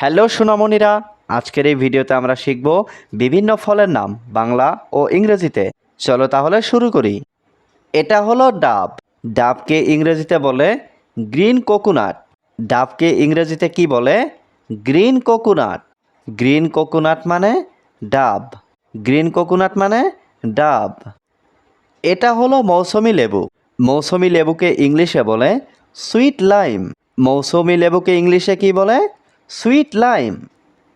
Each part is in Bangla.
হ্যালো সোনামণিরা, আজকের এই ভিডিওতে আমরা শিখব বিভিন্ন ফলের নাম বাংলা ও ইংরেজিতে। চলো তাহলে শুরু করি। এটা হলো ডাব। ডাবকে ইংরেজিতে বলে গ্রিন কোকোনাট। ডাবকে ইংরেজিতে কি বলে? Green coconut. গ্রিন কোকোনাট মানে ডাব। গ্রিন কোকোনাট মানে ডাব। এটা হলো মৌসুমি লেবু। মৌসুমি লেবুকে ইংলিশে বলে সুইট লাইম। মৌসুমি লেবুকে ইংলিশে কি বলে? সুইট লাইম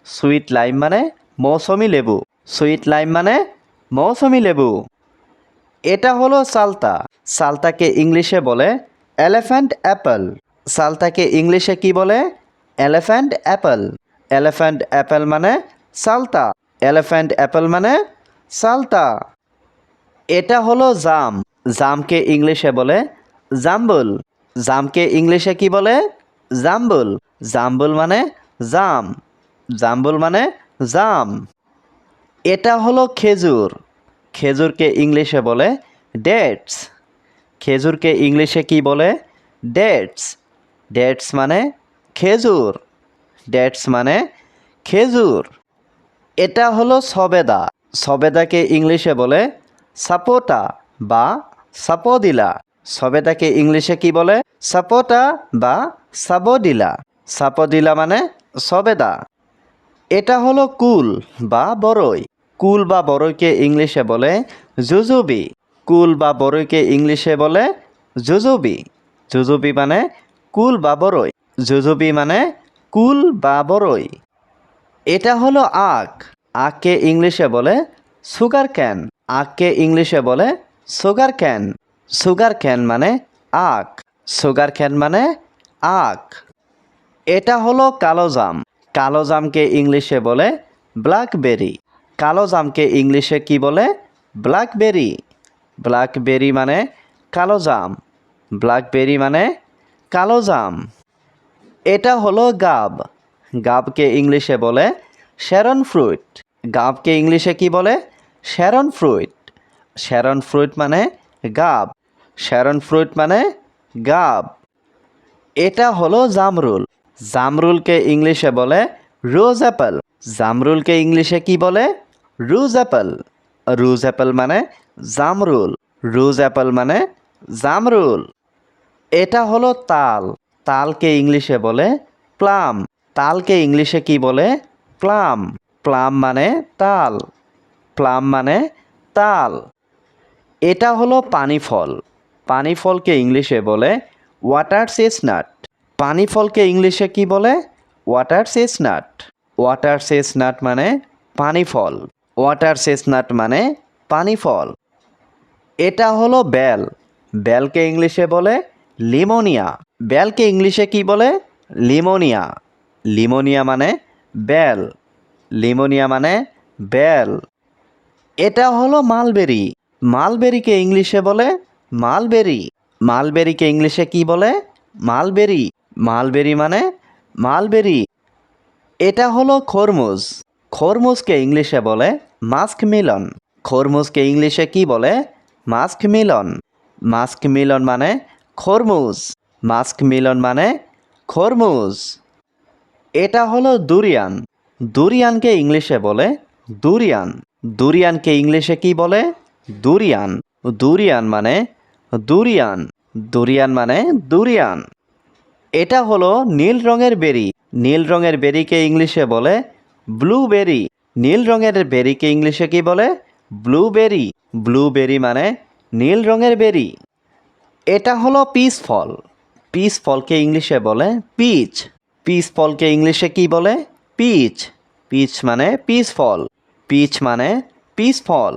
সুইট লাইম মানে মৌসুমি লেবু। সুইট লাইম মানে মৌসুমি লেবু। এটা হলো সালতা। সালতাকে ইংলিশে বলে এলিফ্যান্ট অ্যাপেল। সালতাকে ইংলিশে কি বলে? Elephant Apple. এলিফ্যান্ট অ্যাপেল মানে সালতা। এলিফ্যান্ট অ্যাপেল মানে সালতা। এটা হলো জাম। জামকে ইংলিশে বলে জাম্বুল। জামকে ইংলিশে কি বলে? জাম্বুল। জাম্বুল মানে জাম। জাম্বুল মানে জাম। এটা হলো খেজুর। খেজুরকে ইংলিশে বলে ডেটস। খেজুরকে ইংলিশে কি বলে? ডেটস। ডেটস মানে খেজুর। ডেটস মানে খেজুর। এটা হলো সবেদা। সবেদাকে ইংলিশে বলে সাপোটা বা সাপোদিলা। সবেদাকে ইংলিশে কি বলে? সাপোটা বা সাবদিলা সাপদিলা মানে সবেদা। এটা হলো কুল বা বড়ই কুল বা বড়ইকে ইংলিশে বলে জুজুবি। কুল বা বড়ইকে ইংলিশে বলে জুজুবি। জুজুবি মানে কুল বা বড়ই জুজুবি মানে কুল বা বড়ই এটা হলো আখ আখকে ইংলিশে বলে সুগার ক্যান। আখকে ইংলিশে বলে সুগার ক্যান। সুগার ক্যান মানে আখ সুগার ক্যান মানে আখ এটা হলো কালো জাম। কালো জামকে ইংলিশে বলে ব্ল্যাকবেরি কালো জামকে ইংলিশে কি বলে? ব্ল্যাকবেরি ব্ল্যাকবেরি মানে কালো জাম। ব্ল্যাকবেরি মানে কালো জাম। এটা হলো গাব। গাবকে ইংলিশে বলে শ্যারন ফ্রুইট গাবকে ইংলিশে কি বলে? শ্যারন ফ্রুইট শ্যারন ফ্রুইট মানে গাব। শ্যারন ফ্রুইট মানে গাব। এটা হলো জামরুল। জামরুলকে ইংলিশে বলে রোজ অ্যাপেল। জামরুলকে ইংলিশে কি বলে? রুজ অ্যাপেল। রুজ অ্যাপেল মানে জামরুল। রুজ অ্যাপেল মানে জামরুল। এটা হলো তাল। তালকে ইংলিশে বলে প্লাম। তালকে ইংলিশে কি বলে? প্লাম। প্লাম মানে তাল। প্লাম মানে তাল। এটা হলো পানি ফল পানি ফলকে ইংলিশে বলে ওয়াটার চেসনাট পানি ফলকে ইংলিশে কি বলে? ওয়াটার চেসনাট ওয়াটার চেসনাট মানে পানি ফল। ওয়াটার চেসনাট মানে পানি ফল। এটা হলো বেল। বেলকে ইংলিশে বলে লিমোনিয়া। বেলকে ইংলিশে কি বলে? লিমোনিয়া। লিমোনিয়া মানে বেল। লিমোনিয়া মানে বেল। এটা হলো মালবেরি। মালবেরিকে ইংলিশে বলে মালবেরি। মালবেরিকে ইংলিশে কি বলে? মালবেরি। মালবেরি মানে? মালবেরি। এটা হলো খরমুজ। খরমুজকে ইংলিশে বলে মাস্ক মিলন। খরমুজকে ইংলিশে কি বলে? মাস্ক মিলন। মাস্ক মিলন মানে খরমুজ। মাস্ক মিলন মানে খরমুজ। এটা হলো দুরিয়ান। দুরিয়ানকে ইংলিশে বলে দুরিয়ান। দুরিয়ানকে ইংলিশে কি বলে? দুরিয়ান। দুরিয়ান মানে দুরিয়ান। দুরিয়ান মানে দুরিয়ান। এটা হলো নীল রঙের বেরি। নীল রঙের বেরিকে ইংলিশে বলে ব্লুবেরি। নীল রঙের বেরিকে ইংলিশে কি বলে? ব্লুবেরি। ব্লুবেরি মানে নীল রঙের বেরি। এটা হলো পিস ফল। পিস ফলকে ইংলিশে বলে পিচ। পিচ ফলকে ইংলিশে কি বলে? পিচ। পিচ মানে পিচ ফল। পিচ মানে পিচ ফল।